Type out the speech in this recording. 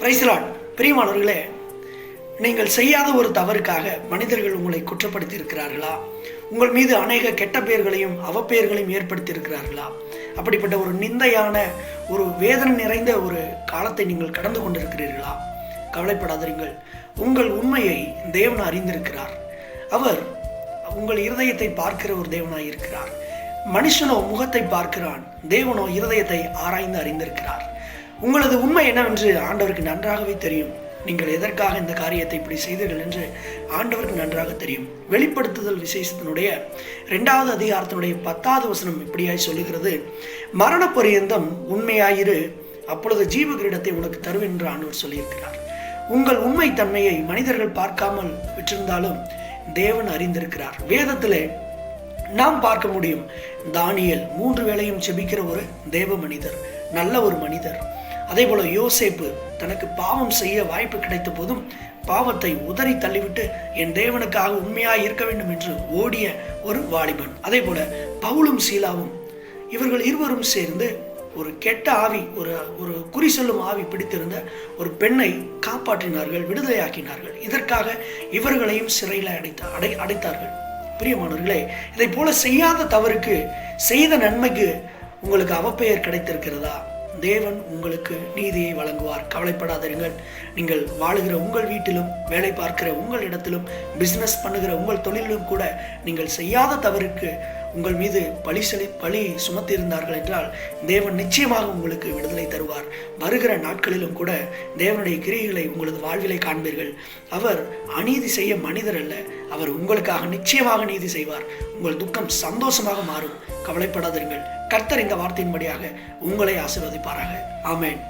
பிரைஸ்லாட் பிரியமானவர்களே நீங்கள் செய்யாத ஒரு தவறுக்காக மனிதர்கள் உங்களை குற்றப்படுத்தி இருக்கிறார்களா உங்கள் மீது அநேக கெட்ட பெயர்களையும் அவப்பெயர்களையும் ஏற்படுத்தி இருக்கிறார்களா அப்படிப்பட்ட ஒரு நிந்தையான ஒரு வேதனை நிறைந்த ஒரு காலத்தை நீங்கள் கடந்து கொண்டிருக்கிறீர்களா? கவலைப்படாதீர்கள் உங்கள் உண்மையை தேவன் அறிந்திருக்கிறார். அவர் உங்கள் இருதயத்தை பார்க்கிற ஒரு தேவனாய் இருக்கிறார். மனுஷனோ முகத்தை பார்க்கிறான். தேவனோ இருதயத்தை ஆராய்ந்து அறிந்திருக்கிறார். உங்களது உண்மை என்னவென்று ஆண்டவருக்கு நன்றாகவே தெரியும். நீங்கள் எதற்காக இந்த காரியத்தை இப்படி செய்தீர்கள் என்று ஆண்டவருக்கு நன்றாக தெரியும். வெளிப்படுத்துதல் விசேஷத்தினுடைய இரண்டாவது அதிகாரத்தினுடைய பத்தாவது வசனம் இப்படியாய் சொல்லுகிறது. மரண பரியந்தம் உண்மையாயிரு அப்பொழுது ஜீவ கிரீடத்தை உனக்கு தருவேன் என்று ஆண்டவர் சொல்லியிருக்கிறார். உங்கள் உண்மை தன்மையை மனிதர்கள் பார்க்காமல் விட்டிருந்தாலும் தேவன் அறிந்திருக்கிறார். வேதத்திலே நாம் பார்க்க முடியும் தானியல் மூன்று வேளையும் செபிக்கிற ஒரு தேவ மனிதர் நல்ல ஒரு மனிதர். அதே போல யோசேப்பு தனக்கு பாவம் செய்ய வாய்ப்பு கிடைத்த போதும் பாவத்தை உதறி தள்ளிவிட்டு என் தேவனுக்காக உண்மையாக இருக்க வேண்டும் என்று ஓடிய ஒரு வாலிபன். அதே போல பவுலும் சீலாவும் இவர்கள் இருவரும் சேர்ந்து ஒரு கெட்ட ஆவி ஒரு ஒரு குறி சொல்லும் ஆவி பிடித்திருந்த ஒரு பெண்ணை காப்பாற்றினார்கள் விடுதலையாக்கினார்கள். இதற்காக இவர்களையும் சிறையில் அடைத்த அடை அடைத்தார்கள். பிரியமானவர்களே இதை போல செய்யாத தவறுக்கு செய்த நன்மைக்கு உங்களுக்கு அவப்பெயர் கிடைத்திருக்கிறதா? தேவன் உங்களுக்கு நீதியை வழங்குவார். கவலைப்படாதீர்கள் நீங்கள் வாழுகிற உங்கள் வீட்டிலும் வேலை பார்க்கிற உங்கள் இடத்திலும் பிசினஸ் பண்ணுகிற உங்கள் தொழிலிலும் கூட நீங்கள் செய்யாத தவறுக்கு உங்கள் மீது பழி செலி பழி சுமத்தியிருந்தார்கள் என்றால் தேவன் நிச்சயமாக உங்களுக்கு விடுதலை தருவார். வருகிற நாட்களிலும் கூட தேவனுடைய கிரியைகளை உங்களது வாழ்விலை காண்பீர்கள். அவர் அநீதி செய்ய மனிதர் அல்ல. அவர் உங்களுக்காக நிச்சயமாக நீதி செய்வார். உங்கள் துக்கம் சந்தோஷமாக மாறும். கவலைப்படாதீர்கள். கர்த்தர் இந்த வார்த்தையின்படியாக உங்களை ஆசிர்வதிப்பாராக. ஆமேன்.